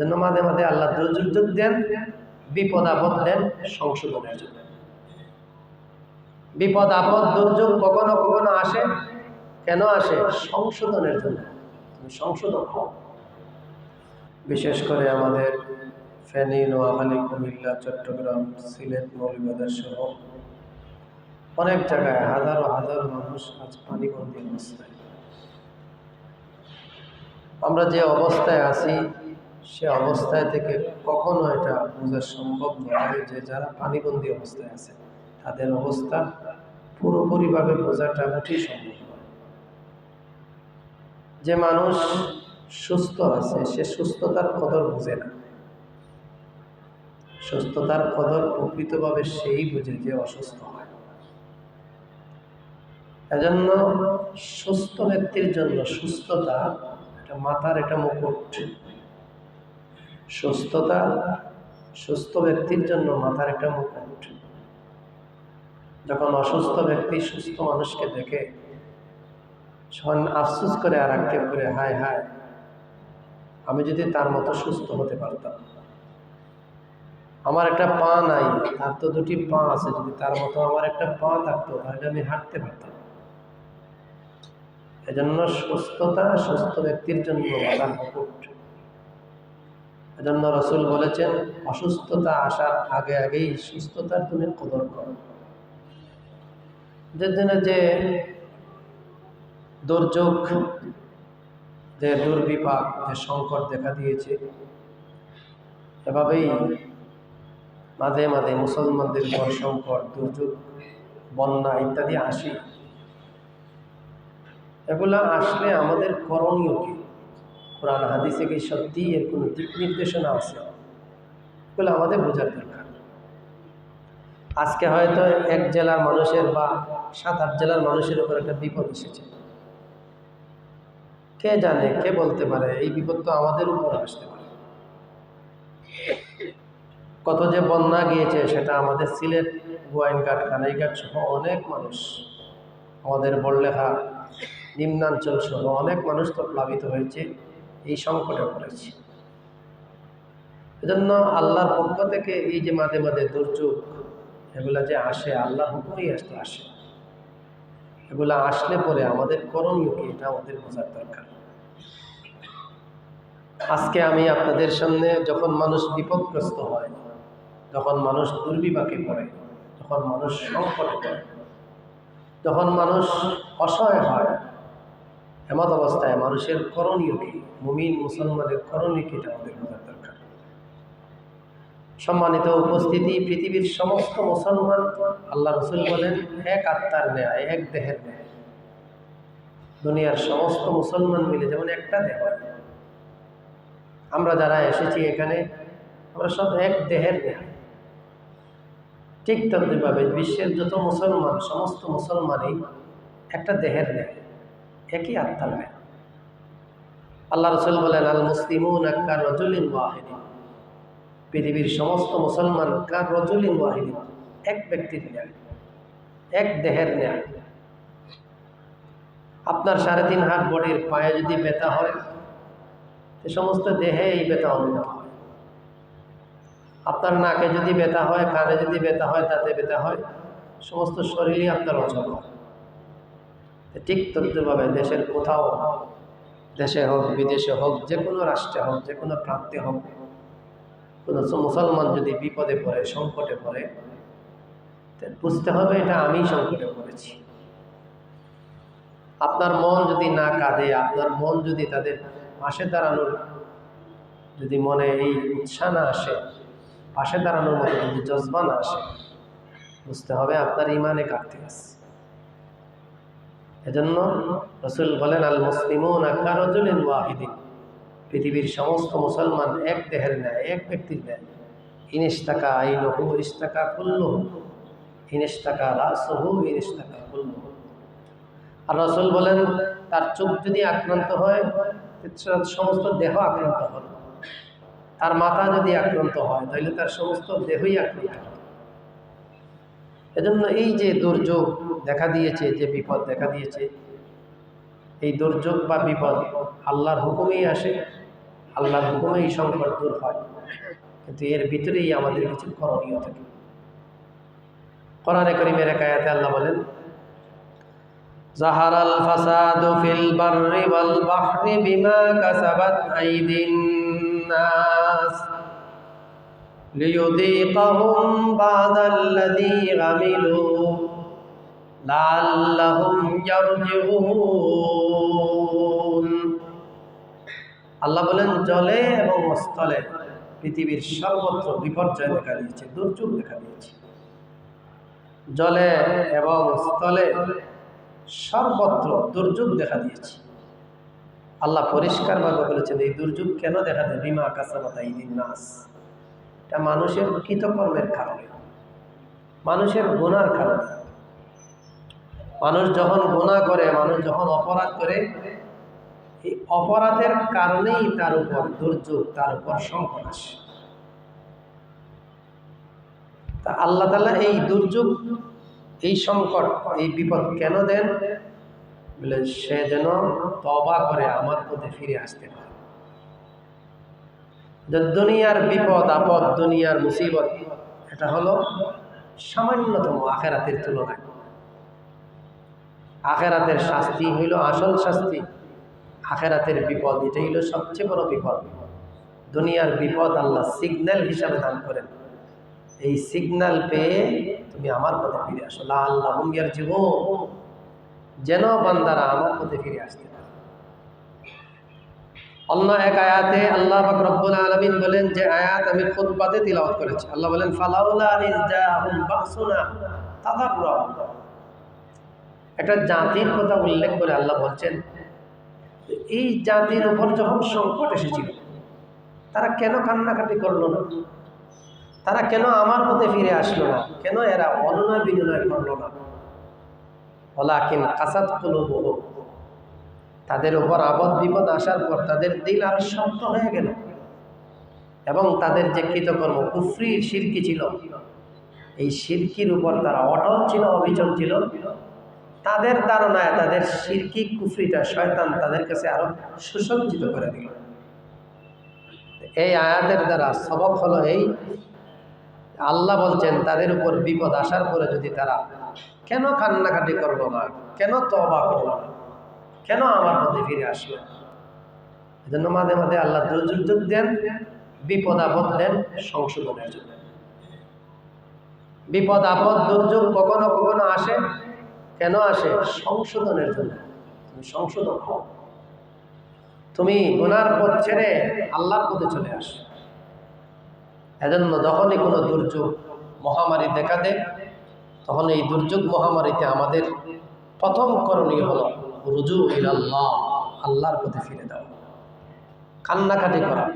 জন্য মাঝে মাঝে আল্লাহ দুর্যোগ দেন, বিপদ আপদ দেন, সংশোধনের জন্য। বিপদ আপদ, দুর্যোগ কখনো কখনো আসে। কেন আসে? সংশোধনের জন্য। সংশোধন বিশেষ করে আমাদের ফেনী, নোয়াখালী, কুমিল্লা, চট্টগ্রাম, সিলেট, মৌলভীবাজার সহ অনেক জায়গায় হাজারো হাজারো মানুষ আজ পানিবন্দী অবস্থায়। আমরা যে অবস্থায় আছি সে অবস্থায় থেকে কখনো এটা বোঝা সম্ভব নয় যে যারা পানিবন্দী অবস্থায় আছে, তাদের অবস্থা পুরোপুরিভাবে বোঝাটা মোটেই সম্ভব যে মানুষ সুস্থ আছে, সে সুস্থতার কদর বুঝে না। সুস্থতার কদর প্রকৃতভাবে সেই বুঝে যে অসুস্থ হয়। এজন্য সুস্থ ব্যক্তির জন্য সুস্থতা এটা মাথার এটা মুকুট। সুস্থতা সুস্থ ব্যক্তির জন্য মাথার একটা মুকুট যখন অসুস্থ ব্যক্তি সুস্থ মানুষকে দেখে সন আফসুস করে আর আক্ষেপ করে, হায় হায়, আমি যদি তার মতো সুস্থ হতে পারতাম। আমার একটা পা নাই, তার তো দুটি পা আছে, যদি তার মতো আমার একটা পা থাকতো, তাহলে আমি হাঁটতে পারতাম। এজন্য সুস্থতা সুস্থ ব্যক্তির জন্য বাধার মুকুট এজন্য রসুল বলেছেন, অসুস্থতা আসার আগে আগেই সুস্থতার তুমি কদর করো। যে জন্য যে দুর্যোগ যে দুর্বিপাক যে সংকট দেখা দিয়েছে, এভাবেই মাঝে মাঝে মুসলমানদের উপর সংকট, দুর্যোগ, বন্যা ইত্যাদি আসে। এগুলা আসলে আমাদের করণীয় কি? কোরআন, হাদিসে কি সত্যি এর কোনো দিক নির্দেশনা আছে? বলে আমাদের বোঝার দরকার। আজকে হয়তো এক জেলার মানুষের বা সাত, আট জেলার মানুষের উপর একটা বিপদ এসেছে। কে জানে, কে বলতে পারে, এই বিপদ তো আমাদের উপর আসতে পারে। কত যে বন্যা গিয়েছে, সেটা আমাদের সিলেট গোয়াইনঘাট কানাইঘাট সহ অনেক মানুষ, আমাদের বড়লেখা, নিম্নাঞ্চল সহ অনেক মানুষ তো প্লাবিত হয়েছে। এই সংকটে পড়েছে। এজন্য আল্লাহর পক্ষ থেকে এই যে মাঝে মাঝে দুর্যোগ, এগুলা যে আসে আল্লাহর হুকুমই আসতে আসে। এগুলা আসলে পরে আমাদের করণীয় কি, এটা আমাদের বোঝার দরকার। আজকে আমি আপনাদের সামনে যখন মানুষ বিপদগ্রস্ত হয়, যখন মানুষ দুর্বিপাকে পড়ে, যখন মানুষ সংকটে পড়ে, যখন মানুষ অসহায় হয় এমত অবস্থায় মানুষের করণীয় কি? মুমিন, মুসলমানের করণীয় কি? এটা আমাদের বোঝার দরকার। সম্মানিত উপস্থিতি, পৃথিবীর সমস্ত মুসলমান আল্লাহ রসুল বলেন, এক আত্মার ন্যায়, এক দেহের ন্যায়। দুনিয়ার সমস্ত মুসলমান মিলে যেমন একটা দেহ আমরা যারা এসেছি এখানে, আমরা সব এক দেহের ন্যায়। ঠিক তদ্রুপভাবে বিশ্বের যত মুসলমান, সমস্ত মুসলমানই একটা দেহের ন্যায়। একই আত্মার ন্যায় আল্লাহ রসুল বলেন, আল মুসলিমুন আকার রজুলিন ওয়াহিদিন? পৃথিবীর সমস্ত মুসলমান কার রজুলিন ওয়াহিদিন? এক ব্যক্তির ন্যায়, এক দেহের ন্যায়। আপনার সাড়ে তিন হাত বডির পায়ে যদি ব্যথা হয় সে সমস্ত দেহে এই ব্যথা অনুভূত হয়। আপনার নাকে যদি ব্যথা হয়, কানে যদি ব্যথা হয় তাতে ব্যথা হয়, সমস্ত শরীরই আপনার অচল হয় ঠিক তদ্রুপভাবে দেশের কোথাও, দেশে হোক, বিদেশে হোক, যে কোনো রাষ্ট্রে হোক, যে কোনো প্রান্তে হোক, কোনো মুসলমান যদি বিপদে পড়ে, সংকটে পড়ে বুঝতে হবে এটা আমি সংকটে পড়েছি। আপনার মন যদি না কাঁদে, আপনার মন যদি তাদের পাশে দাঁড়ানোর যদি মনে এই উৎসাহ না আসে, পাশে দাঁড়ানোর মতো যদি জজবা না আসে, বুঝতে হবে আপনার ইমানে কাটতে আছে। এজন্য রসুল বলেন আল ওয়াহিদিন পৃথিবীর সমস্ত মুসলমান এক দেহের ন্যায়, এক ব্যক্তির ন্যায়। ইনিস্তাকা আইনহু ইস্তাকা কুল্লু ইনিস্তাকা রাসহু ইনিস্তাকা কুল্লু আর রসুল বলেন, তার চোখ যদি আক্রান্ত হয় সমস্ত দেহ আক্রান্ত হয় তার মাথা যদি আক্রান্ত হয়, তাহলে তার সমস্ত দেহই আক্রান্ত হয় এজন্য এই যে দুর্যোগ দেখা দিয়েছে যে বিপদ দেখা দিয়েছে এই দুর্যোগ বা বিপদ আল্লাহর হুকুমেই আসে আল্লাহর হুকুমে এই সংকট দূর হয় কিন্তু এর ভিতরেই আমাদের কিছু করণীয় থাকে কোরআনে করিমের এক আয়াতে আল্লাহ বলেন ظهر الفساد في البر والبحر بما كسبت أيدي الناس ليذيقهم بعد الذي عملوا لعلهم يرجعون আল্লাহ বলেন, জলে এবং স্থলে পৃথিবীর সর্বত্র বিপর্যয় দেখা দিয়েছে, দুর্যোগ দেখা দিয়েছে। জলে এবং স্থলে সর্বত্র দুর্যোগ দেখা দিয়েছে। আল্লাহ পরিষ্কারভাবে বলেছেন, এই দুর্যোগ কেন দেখা দেয়? বিমা কাসামাতা ইদিন নাস। এটা মানুষের কৃতকর্মের কারণে, মানুষের গুণার কারণে। মানুষ যখন গুণা করে, মানুষ যখন অপরাধ করে, এই অপরাধের কারণেই তার উপর দুর্যোগ, তার উপর সংকট আসে। তা আল্লাহ তালা এই দুর্যোগ, এই সংকট, এই বিপদ কেন দেন? বলে, সে যেন তবা করে, আমার পথে ফিরে আসতে পারে। দুনিয়ার বিপদ, আপদ, দুনিয়ার মুসিবত, এটা হলো সামান্যতম আখেরাতের তুলনায়। আখেরাতের শাস্তি হইল আসল শাস্তি। আখেরাতের বিপদ এটাই হলো সবচেয়ে বড় বিপদ। দুনিয়ার বিপদ আল্লাহ সিগন্যাল হিসাবে দান করেন। এই সিগন্যাল পেয়ে তুমি আমার পথে ফিরে আসো। লা আল্লাহ হুমিয়ার জীব যেন বান্দারা আমার পথে ফিরে আসতে পারে। অন্য এক আয়াতে আল্লাহ রব্বুল আলামিন বলেন, যে আয়াত আমি খুতবাতে তিলাওয়াত করেছি। আল্লাহ বলেন, ফালাউলা ইজ তাদাররা একটা জাতির কথা উল্লেখ করে আল্লাহ বলছেন, এই জাতির উপর যখন সংকট এসেছিল, তারা কেন কান্নাকাটি করল না? তারা কেন আমার মধ্যে ফিরে আসলো না? কেন এরা অনুনয় বিনিময় করল না? ওলাকিন কাসাদ কুলুবহ তাদের উপর আবদ বিপদ আসার পর তাদের দিল আরও শক্ত হয়ে গেল। এবং তাদের যে কৃতকর্ম কুফরি শিরকি ছিল, এই শিরকির উপর তারা অটল ছিল, অবিচল ছিল। তাদের ধারণায় তাদের শিরকি কুফরিটা শয়তান তাদের কাছে আরও সুসজ্জিত করে দিল। এই আয়াতের দ্বারা সবক হলো এই, আল্লাহ বলছেন, তাদের উপর বিপদ আসার পরে যদি তারা, কেন কান্নাকাটি করল না? কেন তবা করল না? কেন আমার মধ্যে ফিরে আসলো? এজন্য মাঝে মাঝে আল্লাহ দুর্যোগ দেন, বিপদ আপদ দেন, সংশোধনের জন্য। বিপদ আপদ, দুর্যোগ কখনো কখনো আসে কেন আসে? সংশোধনের জন্য। তুমি সংশোধন হও। তুমি গুনার পথ ছেড়ে আল্লাহর পথে চলে আসো। এজন্য যখনই কোনো দুর্যোগ মহামারী দেখা দেয় তখন এই দুর্যোগ মহামারীতে আমাদের প্রথম করণীয় হলো রুজু আল্লাহ আল্লাহর পথে ফিরে দাও। কান্নাকাটি করা।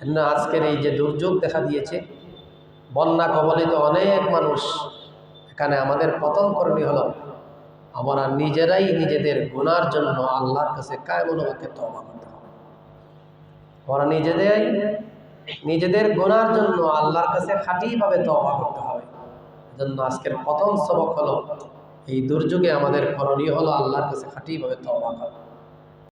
এজন্য আজকের এই যে দুর্যোগ দেখা দিয়েছে, বন্যা কবলিত অনেক মানুষ, এখানে আমাদের প্রথম করণীয় হলো আমরা নিজেরাই নিজেদের গুনার জন্য আল্লাহর কাছে কায়মনোবাকে তবা করতে হবে। আমরা নিজেদের নিজেদের গোনার জন্য আল্লাহর কাছে খাঁটিভাবে তবা করতে হবে। জন্য আজকের প্রথম সবক হলো, এই দুর্যোগে আমাদের করণীয় হলো আল্লাহর কাছে খাঁটিভাবে তবা করা।